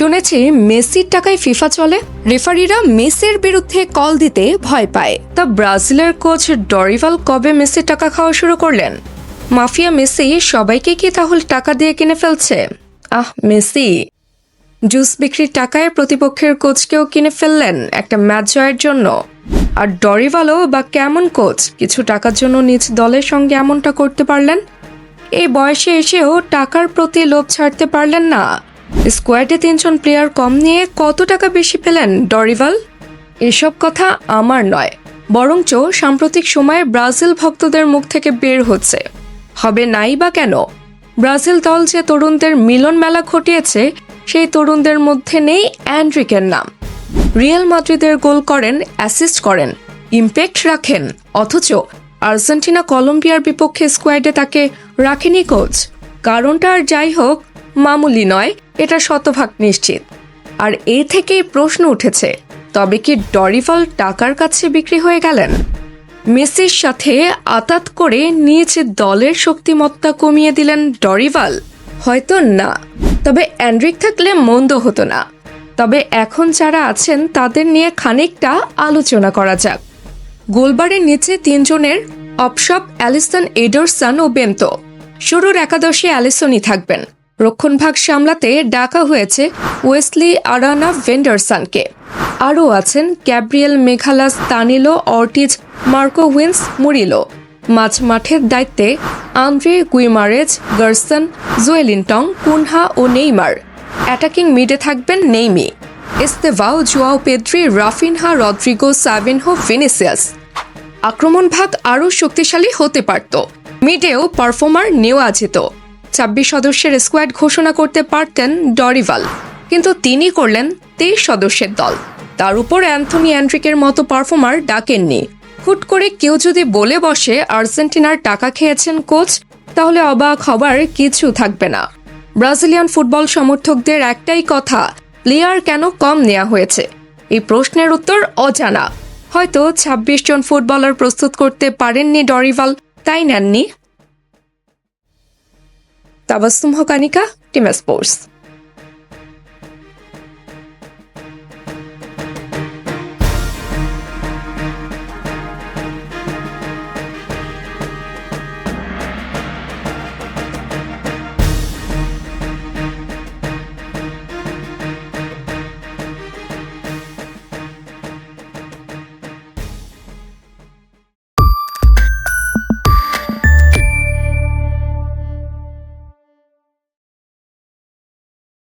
শুনেছি মেসির টাকায় ফিফা চলে। রেফারিরা মেসির বিরুদ্ধে কল দিতে ভয় পায়। তা ব্রাজিলের কোচ ডরিভাল কবে মেসির টাকা খাওয়া শুরু করলেন? মাফিয়া মেসি সবাইকে কি তাহলে টাকা দিয়ে কিনে ফেলছে? আহ, মেসি। জুস বিক্রির টাকায় প্রতিপক্ষের কোচকেও কিনে ফেললেন একটা ম্যাচ জয়ের জন্য। আর ডরিভালো বা কেমন কোচ? কিছু টাকার জন্য নিজ দলের সঙ্গে এমনটা করতে পারলেন? এই বয়সে এসেও টাকার প্রতি লোভ ছাড়তে পারলেন না। স্কোয়াডে তিনজন প্লেয়ার কম নিয়ে কত টাকা বেশি পেলেন ডরিভাল? এসব কথা আমার নয়, বরঞ্চ সাম্প্রতিক সময়ে ব্রাজিল ভক্তদের মুখ থেকে বের হচ্ছে। হবে নাই বা কেন? ব্রাজিল দল যে তরুণদের মিলন মেলা ঘটিয়েছে, সেই তরুণদের মধ্যে নেই অ্যান্ড্রিকের নাম। রিয়াল মাদ্রিদের গোল করেন, অ্যাসিস্ট করেন, ইম্প্যাক্ট রাখেন, অথচ আর্জেন্টিনা কলম্বিয়ার বিপক্ষে স্কোয়াডে তাকে রাখেনি কোচ। কারণটা আর যাই হোক মামুলি নয়, এটা শতভাগ নিশ্চিত। আর এ থেকেই প্রশ্ন উঠেছে, তবে কি ডরিফল টাকার কাছে বিক্রি হয়ে গেলেন? মেসির সাথে আতাত করে নিজ দলের শক্তিমত্তা কমিয়ে দিলেন ডরিভাল। হয়তো না, তবে অ্যান্ড্রিক থাকলে মন্দ হতো না। তবে এখন যারা আছেন, তাদের নিয়ে খানিকটা আলোচনা করা যাক। গোলবারের নিচে তিনজনের অপশপ অ্যালিসন এডারসন ও বেন্তো। শুরুর একাদশে অ্যালিসনই থাকবেন। রক্ষণভাগ সামলাতে ডাকা হয়েছে ওয়েসলি আরানা ভেন্ডারসনকে। আরও আছেন Gabriel Magalhaes Danilo, Ortiz Marquinhos Murilo. মাঝ মাঠের দায়িত্বে Andre Guimaraes, Gerson, Joelinton, Cunha ও নেইমার। অ্যাটাকিং মিডে থাকবেন Neymar. Estevao Joao Pedro, Raphinha, Rodrygo, Savinho, Vinicius. আক্রমণ ভাগ আরও শক্তিশালী হতে পারত। মিডেও পারফর্মার নেওয়া যেত। ছাব্বিশ সদস্যের স্কোয়াড ঘোষণা করতে পারতেন ডরিভাল। কিন্তু তিনি করলেন তেইশ সদস্যের দল। তার উপর অ্যান্থনি অ্যান্ড্রিকের মতো পারফর্মার ডাকেননি। হুট করে কেউ যদি বলে বসে আর্জেন্টিনার টাকা খেয়েছেন কোচ, তাহলে অবাক হবার কিছু থাকবে না। ব্রাজিলিয়ান ফুটবল সমর্থকদের একটাই কথা, প্লেয়ার কেন কম নেওয়া হয়েছে? এই প্রশ্নের উত্তর অজানা। হয়তো ২৬ জন ফুটবলার প্রস্তুত করতে পারেননি ডরিভাল, তাই নেননি। তাবাস্তুম হকানিকা টিম স্পোর্টস